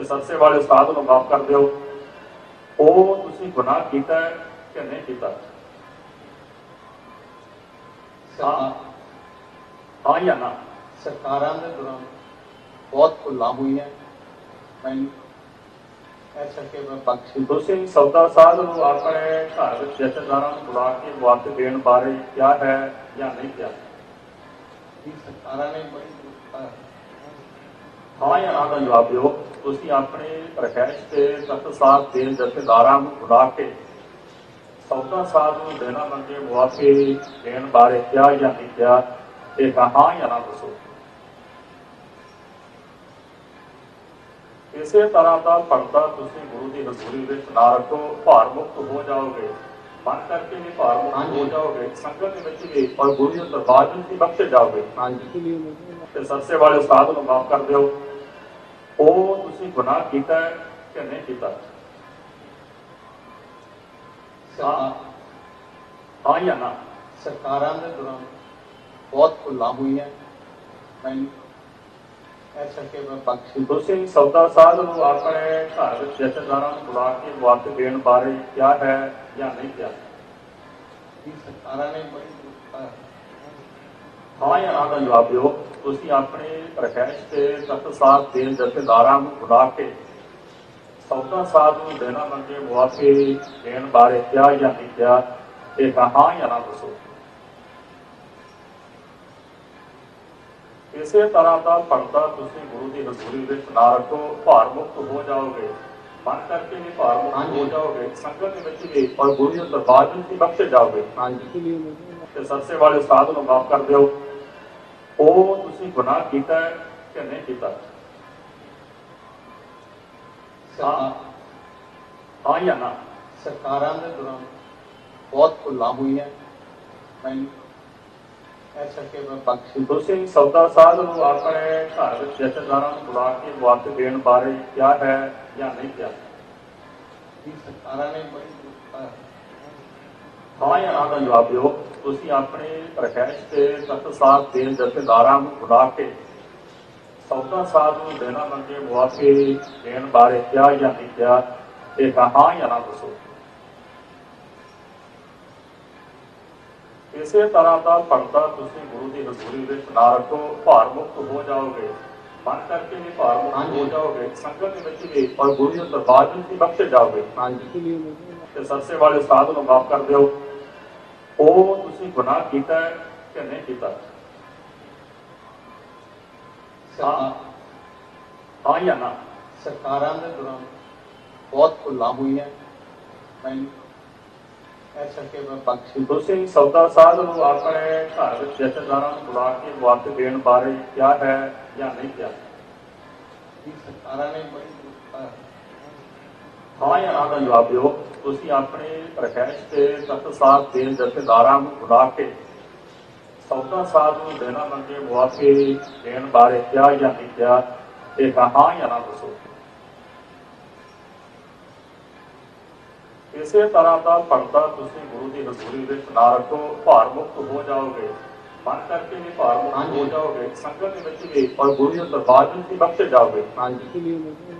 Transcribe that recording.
ਤੇ ਸਰਸੇ ਵਾਲੇ ਉਸਤਾਦ ਨੂੰ ਮਾਫ ਕਰ ਦਿਓ ਉਹ ਤੁਸੀਂ ਗੁਨਾਹ ਕੀਤਾ ਹੈ ਕਿ ਨਹੀਂ ਕੀਤਾ ਹਾਂ ਹਾਂ ਜਾਂ ਨਾ ਸਰਕਾਰਾਂ ਦੇ ਦੌਰਾਨ ਬਹੁਤ ਭੁੱਲਾਂ ਹੋਈਆਂ ਮੈਨੂੰ ਇਹ ਸਕੇ ਮੈਂ ਬਖਸ਼ੀ ਤੁਸੀਂ ਸੌਦਾ ਸਾਧ ਨੂੰ ਆਪਣੇ ਘਰ ਵਿੱਚ ਜਥੇਦਾਰਾਂ ਨੂੰ ਬੁਲਾ ਕੇ ਮੁਆਵਜ਼ੇ ਦੇਣ ਬਾਰੇ ਕਿਹਾ ਹੈ ਜਾਂ ਨਹੀਂ ਕਿਹਾ ਕਿ ਸਰਕਾਰਾਂ ਨੇ ਬੜੀ ਅਹ, ਹਾਂ ਜਾਂ ਨਾ ਦਾ ਜਵਾਬ ਦਿਓ ਤੁਸੀਂ ਆਪਣੇ ਪ੍ਰਕਾਸ਼ ਤੇ ਤਖਤ ਸਾਹਿਬ ਦੇ ਜਥੇਦਾਰਾਂ ਨੂੰ ਬੁਲਾ ਕੇ ਸੌਦਾ ਸਾਹਿਬ ਨੂੰ ਦੇਣਾ ਮੰਗੇ ਮੁਆਵਜ਼ੇ ਦੇਣ ਬਾਰੇ ਕਿਹਾ ਜਾਂ ਨਹੀਂ ਕਿਹਾ ਇਹ ਹਾਂ ਜਾਂ ਨਾ ਦੱਸੋ। ਇਸੇ ਤਰ੍ਹਾਂ ਦਾ ਪਰਦਾ ਤੁਸੀਂ ਗੁਰੂ ਦੀ ਹਜ਼ੂਰੀ ਵਿੱਚ ਨਾ ਰੱਖੋ ਭਾਰ ਮੁਕਤ ਹੋ ਜਾਓਗੇ। ਮਨ ਕਰਕੇ ਵੀ ਭਾਰ ਮੁਕਤ ਹੋ। ਜਾਓਗੇ ਸੰਗਤ ਦੇ ਵਿੱਚ ਵੀ ਔਰ ਗੁਰੂ ਦੇ ਦਰਬਾਰ ਵਿੱਚ ਵੀ ਬਖਸ਼ੇ ਜਾਓਗੇ। ਹਾਂਜੀ। ਤੇ ਸਰਸੇ ਵਾਲੇ ਉਸਤਾਦ ਨੂੰ ਮਾਫ ਕਰ ਦਿਓ। ਉਹ ਤੁਸੀਂ ਗੁਨਾਹ ਕੀਤਾ ਹੈ ਕਿ ਨਹੀਂ ਕੀਤਾ ਹਾਂ ਹਾਂ ਜਾਂ ਨਾ ਸਰਕਾਰਾਂ ਦੇ ਦੌਰਾਨ ਬਹੁਤ ਭੁੱਲਾਂ ਹੋਈਆਂ ਮੈਨੂੰ ਇਹ ਸਕੇ ਮੈਂ ਬਖਸ਼ੀ ਤੁਸੀਂ ਸੌਦਾ ਸਾਧ ਨੂੰ ਆਪਣੇ ਘਰ ਵਿੱਚ ਜਥੇਦਾਰਾਂ ਨੂੰ ਬੁਲਾ ਕੇ ਮੁਆਵਜ਼ੇ ਦੇਣ ਬਾਰੇ ਕਿਹਾ ਹੈ ਜਾਂ ਨਹੀਂ ਕਿਹਾ ਕਿ ਸਰਕਾਰਾਂ ਨੇ ਬੜੀ ਅਹ, ਹਾਂ ਜਾਂ ਨਾ ਦਾ ਜਵਾਬ ਦਿਓ। ਤੁਸੀਂ ਆਪਣੇ ਪ੍ਰਕਾਸ਼ ਤੇ ਤਖਤ ਸਾਹਿਬ ਦੇ ਜਥੇਦਾਰਾਂ ਨੂੰ ਬੁਲਾ ਕੇ ਸੌਦਾ ਸਾਹਿਬ ਨੂੰ ਦੇਣਾ ਮੰਗੇ ਮੁਆਵਜ਼ੇ ਦੇਣ ਬਾਰੇ ਕਿਹਾ ਜਾਂ ਨਹੀਂ ਕਿਹਾ ਇਹ ਹਾਂ ਜਾਂ ਨਾ ਦੱਸੋ। ਇਸੇ ਤਰ੍ਹਾਂ ਦਾ ਪਰਦਾ ਤੁਸੀਂ ਗੁਰੂ ਦੀ ਹਜ਼ੂਰੀ ਵਿੱਚ ਨਾ ਰੱਖੋ ਭਾਰ ਮੁਕਤ ਹੋ ਜਾਓਗੇ। ਮਨ ਕਰਕੇ ਵੀ ਭਾਰ ਮੁਕਤ ਹੋ। ਜਾਓਗੇ ਸੰਗਤ ਦੇ ਵਿੱਚ ਵੀ ਔਰ ਗੁਰੂ ਦੇ ਦਰਬਾਰ ਵਿੱਚ ਵੀ ਬਖਸ਼ੇ ਜਾਓਗੇ। ਹਾਂਜੀ। ਤੇ ਸਰਸੇ ਵਾਲੇ ਉਸਤਾਦ ਨੂੰ ਮਾਫ ਕਰ ਦਿਓ। ਉਹ ਤੁਸੀਂ ਗੁਨਾਹ ਕੀਤਾ ਹੈ ਕਿ ਨਹੀਂ ਕੀਤਾ? ਹਾਂ। ਹਾਂ ਜਾਂ ਨਾ? ਸਰਕਾਰਾਂ ਦੇ ਦੌਰਾਨ ਬਹੁਤ ਭੁੱਲਾਂ ਹੋਈਆਂ ਮੈਨੂੰ ਇਹ ਸਕੇ ਮੈਂ ਬਖਸ਼ੀ ਤੁਸੀਂ ਸੌਦਾ ਸਾਧ ਨੂੰ ਆਪਣੇ ਘਰ ਵਿੱਚ ਜਥੇਦਾਰਾਂ ਨੂੰ ਬੁਲਾ ਕੇ ਮੁਆਵਜ਼ੇ ਦੇਣ ਬਾਰੇ ਕਿਹਾ ਹੈ ਜਾਂ ਨਹੀਂ ਕਿਹਾ? ਕਿ ਸਰਕਾਰਾਂ ਨੇ ਬੜੀ ਹਾਂ ਜਾਂ ਨਾ ਦਾ ਜਵਾਬ ਦਿਓ। ਤੁਸੀਂ ਆਪਣੇ ਪ੍ਰਕਾਸ਼ ਤੇ ਤਖਤ ਸਾਹਿਬ ਦੇ ਜਥੇਦਾਰਾਂ ਨੂੰ ਬੁਲਾ ਕੇ ਸੌਦਾ ਸਾਹਿਬ ਨੂੰ ਦੇਣਾ ਮੰਗੇ ਮੁਆਵਜ਼ੇ ਦੇਣ ਬਾਰੇ ਕਿਹਾ ਜਾਂ ਨਹੀਂ ਕਿਹਾ ਇਹ ਹਾਂ ਜਾਂ ਨਾ ਦੱਸੋ। ਇਸੇ ਤਰ੍ਹਾਂ ਦਾ ਪਰਦਾ ਤੁਸੀਂ ਗੁਰੂ ਦੀ ਹਜ਼ੂਰੀ ਵਿੱਚ ਨਾ ਰੱਖੋ ਭਾਰ ਮੁਕਤ ਹੋ ਜਾਓਗੇ। ਮਨ ਕਰਕੇ ਵੀ ਭਾਰ ਮੁਕਤ ਹੋ। ਜਾਓਗੇ ਸੰਗਤ ਦੇ ਵਿੱਚ ਵੀ ਔਰ ਗੁਰੂ ਦੇ ਦਰਬਾਰ ਵਿੱਚ ਬਖਸ਼ੇ ਜਾਓਗੇ। ਹਾਂਜੀ। ਤੇ ਸਰਸੇ ਵਾਲੇ ਉਸਤਾਦ ਨੂੰ ਮਾਫ ਕਰ ਦਿਓ। ਉਹ ਤੁਸੀਂ ਗੁਨਾਹ ਕੀਤਾ ਹੈ ਕਿ ਨਹੀਂ ਕੀਤਾ? ਹਾਂ। ਹਾਂ ਜਾਂ ਨਾ? ਸਰਕਾਰਾਂ ਦੇ ਦੌਰਾਨ ਬਹੁਤ ਭੁੱਲਾਂ ਹੋਈਆਂ ਮੈਨੂੰ ਇਹ ਸਕੇ ਮੈਂ ਬਖਸ਼ੀ ਤੁਸੀਂ ਸੌਦਾ ਸਾਧ ਨੂੰ ਆਪਣੇ ਘਰ ਵਿੱਚ ਜਥੇਦਾਰਾਂ ਨੂੰ ਬੁਲਾ ਕੇ ਮੁਆਵਜ਼ੇ ਦੇਣ ਬਾਰੇ ਕਿਹਾ ਹੈ ਜਾਂ ਨਹੀਂ ਕਿਹਾ? ਕਿ ਸਰਕਾਰਾਂ ਨੇ ਬੜੀ ਹਾਂ ਜਾਂ ਨਾ ਦਾ ਜਵਾਬ ਦਿਓ। ਤੁਸੀਂ ਆਪਣੇ ਪ੍ਰਕਾਸ਼ ਤੇ ਤਖਤ ਸਾਹਿਬ ਦੇ ਜਥੇਦਾਰਾਂ ਨੂੰ ਬੁਲਾ ਕੇ ਸੌਦਾ ਸਾਹਿਬ ਨੂੰ ਦੇਣਾ ਮੰਗੇ ਮੁਆਵਜ਼ੇ ਦੇਣ ਬਾਰੇ ਕਿਹਾ ਜਾਂ ਨਹੀਂ ਕਿਹਾ ਇਹ ਹਾਂ ਜਾਂ ਨਾ ਦੱਸੋ। ਇਸੇ ਤਰ੍ਹਾਂ ਦਾ ਪਰਦਾ ਤੁਸੀਂ ਗੁਰੂ ਦੀ ਹਜ਼ੂਰੀ ਵਿੱਚ ਨਾ ਰੱਖੋ ਭਾਰ ਮੁਕਤ ਹੋ ਜਾਓਗੇ। ਮਨ ਕਰਕੇ ਵੀ ਭਾਰ ਮੁਕਤ ਹੋ। ਜਾਓਗੇ ਸੰਗਤ ਦੇ ਵਿੱਚ ਵੀ ਔਰ ਗੁਰੂ ਦੇ ਦਰਬਾਰ ਵਿੱਚ ਵੀ ਬਖਸ਼ੇ ਜਾਓਗੇ। ਹਾਂਜੀ।